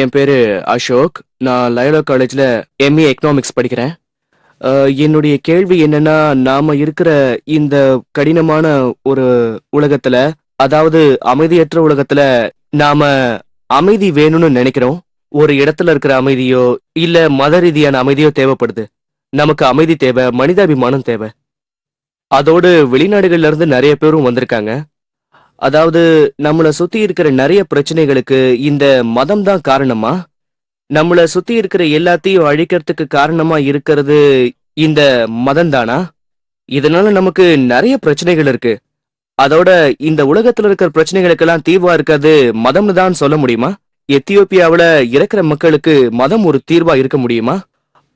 என் பேரு அசோக். நான் லயோலா காலேஜில் எம்ஏ எக்கனாமிக்ஸ் படிக்கிறேன். என்னுடைய கேள்வி என்னன்னா நாம இருக்கிற இந்த கடினமான ஒரு உலகத்துல அதாவது அமைதியற்ற உலகத்துல நாம அமைதி வேணும்னு நினைக்கிறோம். ஒரு இடத்துல இருக்கிற அமைதியோ இல்ல மத ரீதியான அமைதியோ தேவைப்படுது. நமக்கு அமைதி தேவை மனிதாபிமானம் தேவை. அதோடு வெளிநாடுகள்ல இருந்து நிறைய பேரும் வந்திருக்காங்க. அதாவது நம்மள சுத்தி இருக்கிற நிறைய பிரச்சனைகளுக்கு இந்த மதம் தான் காரணமா? நம்மள சுத்தி இருக்கிற எல்லாத்தையும் அழிக்கிறதுக்கு காரணமா இருக்கிறது இந்த மதம் தானா? இதனால நமக்கு நிறைய பிரச்சனைகள் இருக்கு. அதோட இந்த உலகத்துல இருக்கிற பிரச்சனைகளுக்கெல்லாம் தீர்வா இருக்கிறது மதம்னு தான் சொல்ல முடியுமா? எத்தியோப்பியாவில் இறக்குற மக்களுக்கு மதம் ஒரு தீர்வா இருக்க முடியுமா?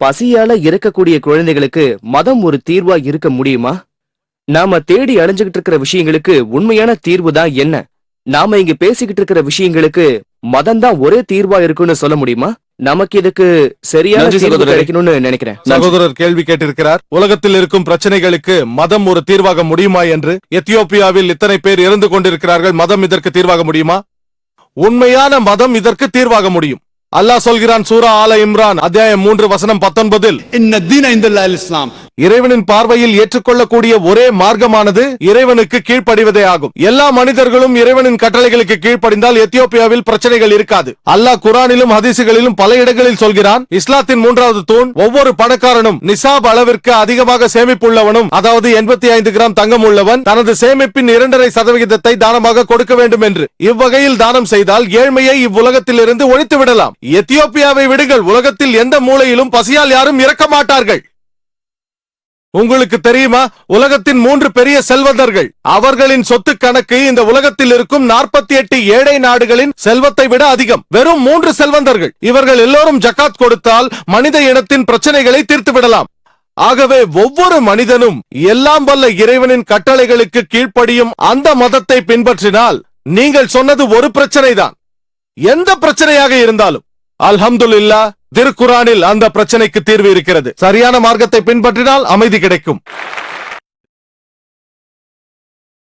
பசியால இறக்கக்கூடிய குழந்தைகளுக்கு மதம் ஒரு தீர்வா இருக்க முடியுமா? நாம தேடி அலைஞ்சுகிட்டு இருக்கிற விஷயங்களுக்கு உண்மையான தீர்வு தான் என்ன? நாம இங்க பேசிக்கிட்டு இருக்கிற விஷயங்களுக்கு மதம் தான் ஒரே தீர்வா இருக்குன்னு சொல்ல முடியுமா? நமக்கு இதுக்கு சரியான தீர்வு. கிடைக்கணும்னு நினைக்கிறேன். சகோதரர் கேள்வி கேட்டிருக்கிறார். உலகத்தில் இருக்கும் பிரச்சனைகளுக்கு மதம் ஒரு தீர்வாக முடியுமா என்று? எத்தியோப்பியாவில் இத்தனை பேர் இறந்து கொண்டிருக்கிறார்கள் மதம் இதற்கு தீர்வாக முடியுமா? உண்மையான மதம் இதற்கு தீர்வாக முடியும். அல்லாஹ் சொல்கிறான் சூரா ஆல இம்ரான் அத்தியாயம் மூன்று வசனம் பத்தொன்பதில் إن இறைவனின் பார்வையில் ஏற்றுக்கொள்ளக்கூடிய ஒரே மார்க்கமானது இறைவனுக்கு கீழ்ப்படிவதே ஆகும். எல்லா மனிதர்களும் இறைவனின் கட்டளைகளுக்கு கீழ்ப்படிந்தால் எத்தியோப்பியாவில் பிரச்சனைகள் இருக்காது. அல்லாஹ் குரானிலும் ஹதீசுகளிலும் பல இடங்களில் சொல்கிறான் இஸ்லாத்தின் மூன்றாவது தூண் ஒவ்வொரு பணக்காரனும் நிசாப் அளவிற்கு அதிகமாக சேமிப்புள்ளவனும் அதாவது எண்பத்தி ஐந்து கிராம் தங்கம் உள்ளவன் தனது சேமிப்பின் இரண்டரை சதவிகிதத்தை தானமாக கொடுக்க வேண்டும் என்று. இவ்வகையில் தானம் செய்தால் ஏழ்மையை இவ்வுலகத்தில் இருந்து ஒழித்து விடலாம் எத்தியோப்பியாவை விடுங்கள் உலகத்தில் எந்த மூலையிலும் பசியால் யாரும் இறக்க மாட்டார்கள். உங்களுக்கு தெரியுமா? உலகத்தின் மூன்று பெரிய செல்வந்தர்கள். அவர்களின் சொத்து கணக்கு இந்த உலகத்தில் இருக்கும் நாற்பத்தி எட்டு ஏழை நாடுகளின் செல்வத்தை விட அதிகம். வெறும் மூன்று செல்வந்தர்கள். இவர்கள் எல்லோரும் ஜகாத் கொடுத்தால் மனித இனத்தின் பிரச்சனைகளை தீர்த்து விடலாம். ஆகவே ஒவ்வொரு மனிதனும் எல்லாம் வல்ல இறைவனின் கட்டளைகளுக்கு கீழ்ப்படியும் அந்த மதத்தை பின்பற்றினால் நீங்கள் சொன்னது ஒரு பிரச்சனைதான். எந்த பிரச்சனையாக இருந்தாலும். அல்ஹம்துல்லா திருக்குறானில் அந்த பிரச்சனைக்கு தீர்வு இருக்கிறது. சரியான மார்க்கத்தை பின்பற்றினால் அமைதி கிடைக்கும்.